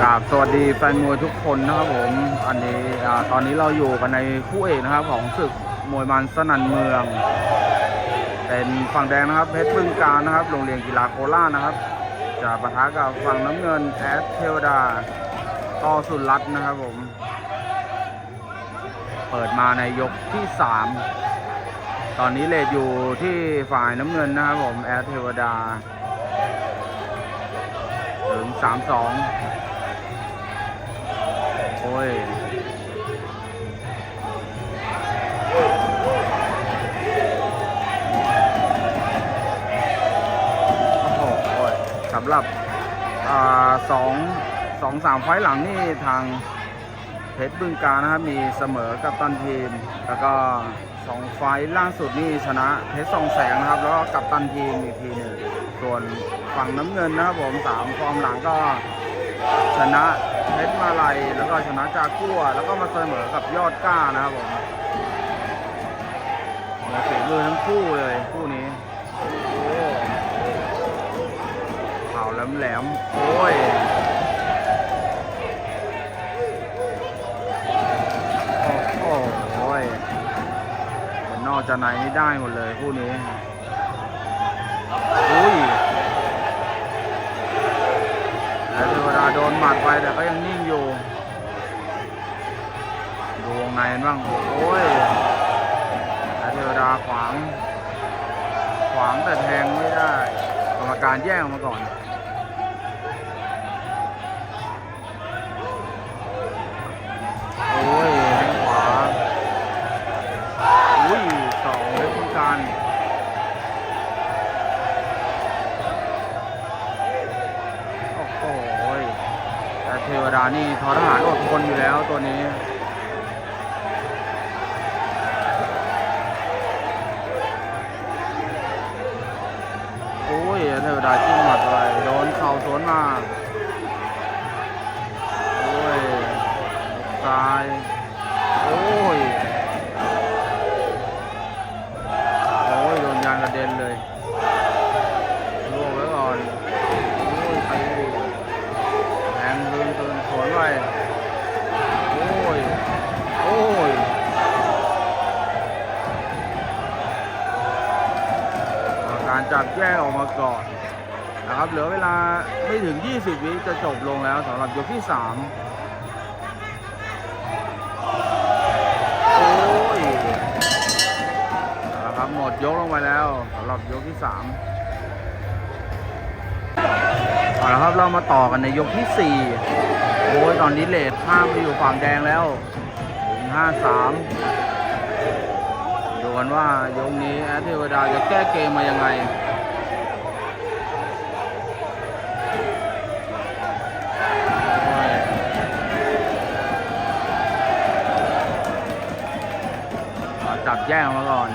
กราบสวัสดีแฟนมวยทุกคนนะครับผม อันนี้ตอนนี้เราอยู่กันในคู่เอกนะครับของศึกมวยมันสนันเมือง เป็นฝั่งแดงนะครับเพชรบึงการนะครับโรงเรียนกีฬาโคราชนะครับ จะปะทะกับฝั่งน้ำเงินแอดเทวดาต่อสุรัตน์นะครับผม เปิดมาในยกที่ 3 ตอนนี้เลทอยู่ที่ฝ่ายน้ำเงินนะครับผมแอดเทวดาถึง3 2โอ้ยโอ้โหโอ้ยสำหรับอ่าสองสองสามไฟล์หลังนี่ทางเพชรบึงการนะครับมีเสมอกับตันทีม แล้วก็สองไฟล์ล่าสุดนี่ชนะเพชรสองแสงนะครับ แล้วก็กับตันทีมอีกทีหนึ่งส่วนฝั่งน้ำเงินนะครับผมสามฟอร์มหลังก็ ชนะเพชรมาลัยแล้วก็ชนะจากัว แล้วก็มาเสมอกับยอดก้านะครับผมมาเสียมือทั้งคู่เลยคู่นี้โอ้เข่าแหลมแหลมๆโอ้ยโอ้โหโอ้ยนนอกจากไหนนี่ได้หมดเลยคู่นี้อุ้ย แล้วเทวดาโดนหมัดไปแต่ก็ยังนิ่งอยู่ ดูวงในกันบ้างโอ้ยแล้วเทวดาขวาง ขวางแต่แทงไม่ได้ กรรมการแย่งออกมาก่อนโอ้ยแทงขวาอุ้ยสองเลยคุณการ โอ้โหแต่เทวดา นี่ทอทหารอดทนอยู่แล้วตัวนี้โอ้ยเทวดาจิ้มหมัดไปโดนเข่าสวนมาโอ้ยซ้ายโอ้ย โอ้ย โดนยางกระเด็นเลยล่วงไว้ก่อน โอ้ยตีแทงลืมตื่นสวนไว้โอ้ย โอ้ย การจับแยกออกมาก่อนนะครับ เหลือเวลาไม่ ถึง 20 วิจะจบลงแล้วสำหรับยกที่ 3 โอ้ยเอาละครับหมดยกลงไปแล้วสำหรับยกที่ 3เอาละครับเรามาต่อกันในยกที่ 4 โอ้ยตอนนี้เลทข้ามไปอยู่ฝั่งแดงแล้วถึง5-3ดูกันว่ายกนี้แอดเทวดาจะแก้เกมมายังไง จับแย่งมาก่อน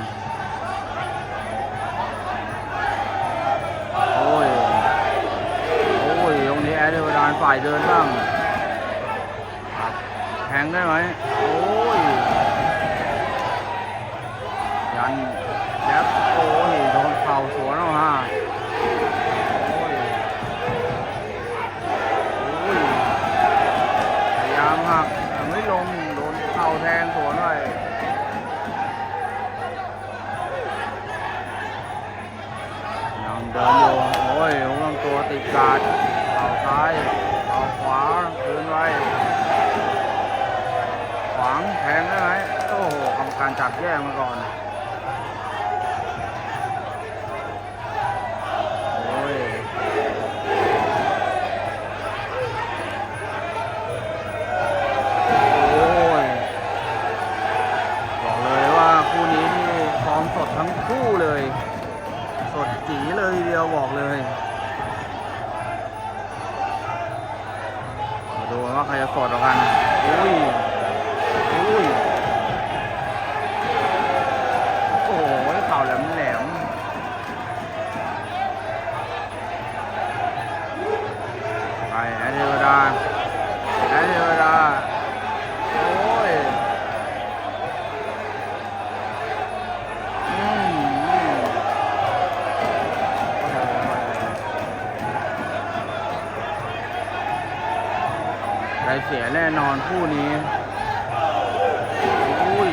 โอ้ย โอ้ย ตรงนี้แอดเทวดานฝ่ายเดินบ้างแทงได้ไหม โอ้ย ยันแจ็บโอ้ยโดนเข่าสวนเอาฮะโอ้ย โอ้ย พยายามหักแต่ไม่ลง โดนเข่าแทงสวนไปยังเดินอยู่ โอ้ยหัวลำตัวติดกาดเข่าซ้ายเข่าขวาคืนไว้ ขวางแทงได้ไหมโอ้โหกรรมการจับแย่งมาก่อนโอ้ยบอกเลยว่าคู่นี้นี่ฟอร์มสดทั้งคู่เลยสดจีเลยเดียวบอกเลยดูว่าใครจะสดกัน อุ้ย อุ้ย โอ้ยเข่าแหลมแหลม ๆไปแอดเทวดาแอดเทวดา โอ้ยได้เสียแน่นอนคู่นี้ อุ้ย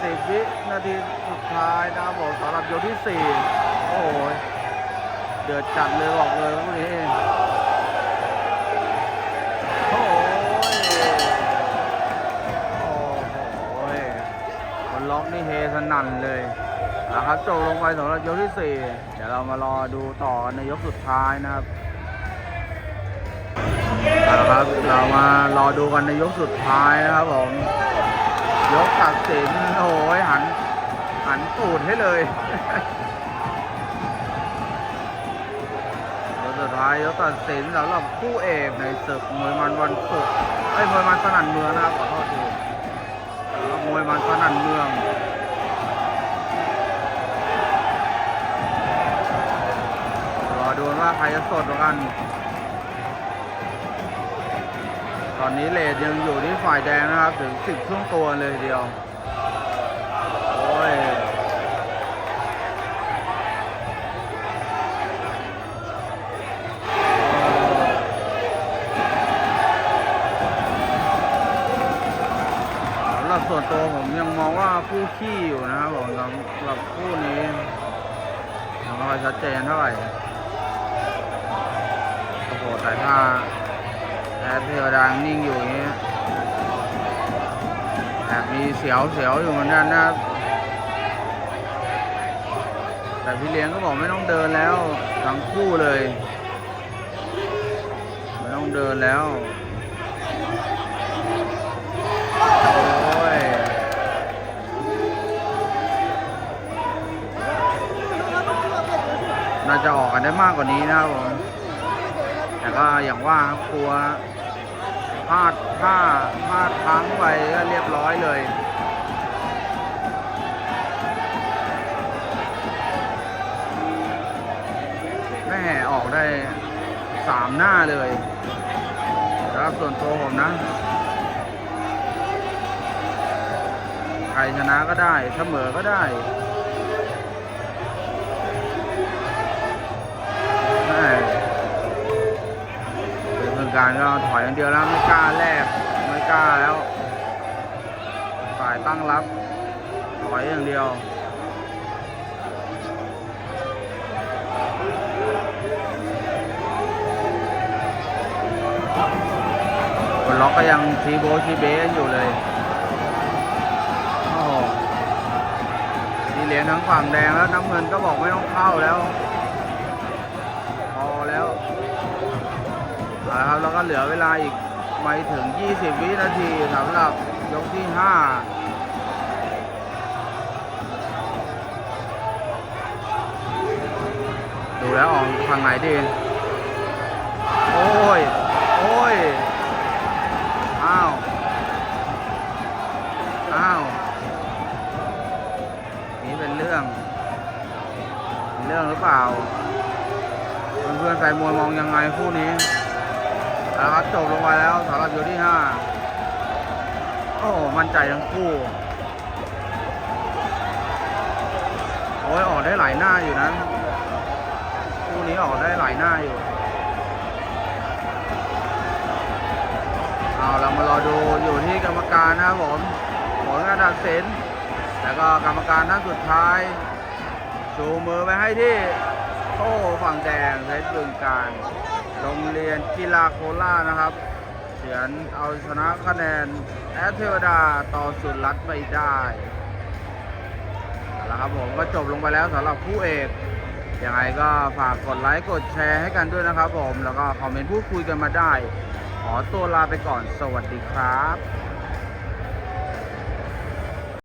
10 วินาทีสุดท้ายนะครับผมสำหรับยกที่สี่โอ้โหเดือดจัดเลยบอกเลยพวกนี้โอ้โหโอ้โหคนล็อกนี่เฮสนั่นเลยนะครับจบลงไปสำหรับยกที่สี่เดี๋ยวเรามารอดูต่อในยกสุดท้ายนะครับเอาละครับเรามารอดูกันในยกสุดท้ายนะครับผม สินโอ้ยหัน หันตูดให้เลยยกสุดท้ายยกตัดสินสำหรับคู่เอกในศึกมวยมันวันศุกร์ไอ้มวยมันสนั่นเมืองนะครับขอโทษทีมวยมันสนั่นเมืองรอดูว่าใครจะสดกันตอนนี้เลดยังอยู่ที่ฝ่ายแดงนะครับ ถึง 10ช่วงตัวเลยเดียว โอ้ย ส่วนตัวผมยังมองว่าคู่ขี้อยู่นะครับผมสำหรับคู่นี้ยังไม่ค่อยชัดเจนเท่าไหร่โอ้โหแต่ถ้าแอดเทวดานิ่งอยู่อย่างนี้แอบมีเสียวเสียวอยู่เหมือนกันนะครับแต่พี่เลี้ยงก็บอกไม่ต้องเดินแล้วทั้งคู่เลย ไม่ต้องเดินแล้ว ได้มากกว่านี้นะครับผมแต่ก็อย่างว่าครับกลัวพลาดท่าพลาดพังไปก็เรียบร้อยเลยแม่ออกได้สามหน้าเลยแล้วส่วนตัวผมนะ ใครชนะก็ได้เสมอก็ได้ การก็ถอยอย่างเดียวแล้วไม่กล้าแลกไม่กล้าแล้ว ฝ่ายตั้งรับ ถอยอย่างเดียวคนล็อกก็ยังชีโบชีเบสอยู่เลยโอ้โหมีเหรียญทั้งฝั่งแดงแล้วน้ำเงินก็บอกไม่ต้องเข้าแล้ว เอาละครับแล้วก็เหลือเวลาอีกไม่ถึง 20 วินาทีสำหรับยกที่ 5ดูแล้วออกทางไหนดี โอ้ย โอ้ย อ้าว อ้าว นี่เป็นเรื่องเป็นเรื่องหรือเปล่า เพื่อนๆใส่มวยมองยังไงคู่นี้าละครับจบลงไปแล้วสำหรับยกที่ห้าโอ้มั่นใจทั้งคู่โอ้ยออกได้หลายหน้าอยู่นะ คู่นี้ออกได้หลายหน้าอยู่เอาเรามารอดูอยู่ที่กรรมการนะครับผมผลการตัดสินแล้วก็กรรมการท่านสุดท้ายชูมือไปให้ที่โต้ฝั่งแดงเพชรบึงการ โรงเรียนกีฬาโคราชนะครับเขียนเอาชนะคะแนนแอดเทวดาต่อสุดรัดไปได้เอาละครับผมก็จบลงไปแล้วสำหรับคู่เอกยังไงก็ฝากกดไลค์กดแชร์ให้กันด้วยนะครับผม แล้วก็คอมเมนต์พูดคุยกันมาได้ ขอตัวลาไปก่อนสวัสดีครับ